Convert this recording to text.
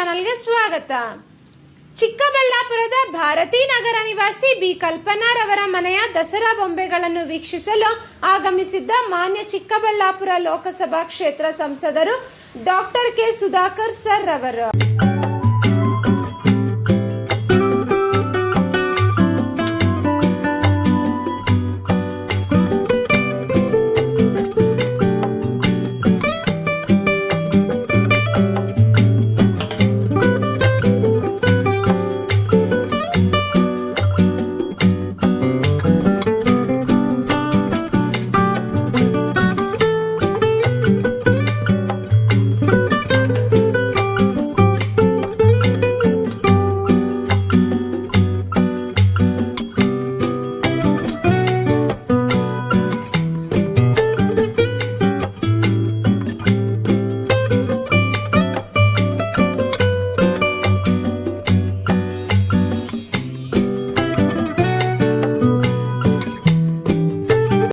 ಚಾನಲ್ಗೆ ಸ್ವಾಗತ. ಚಿಕ್ಕಬಳ್ಳಾಪುರದ ಭಾರತೀನಗರ ನಿವಾಸಿ ಬಿ. ಕಲ್ಪನಾರವರ ಮನೆಯ ದಸರಾ ಬೊಂಬೆಗಳನ್ನು ವೀಕ್ಷಿಸಲು ಆಗಮಿಸಿದ್ದ ಮಾನ್ಯ ಚಿಕ್ಕಬಳ್ಳಾಪುರ ಲೋಕಸಭಾ ಕ್ಷೇತ್ರ ಸಂಸದರು ಡಾಕ್ಟರ್ ಕೆ. ಸುಧಾಕರ್ ಸರ್ ರವರು.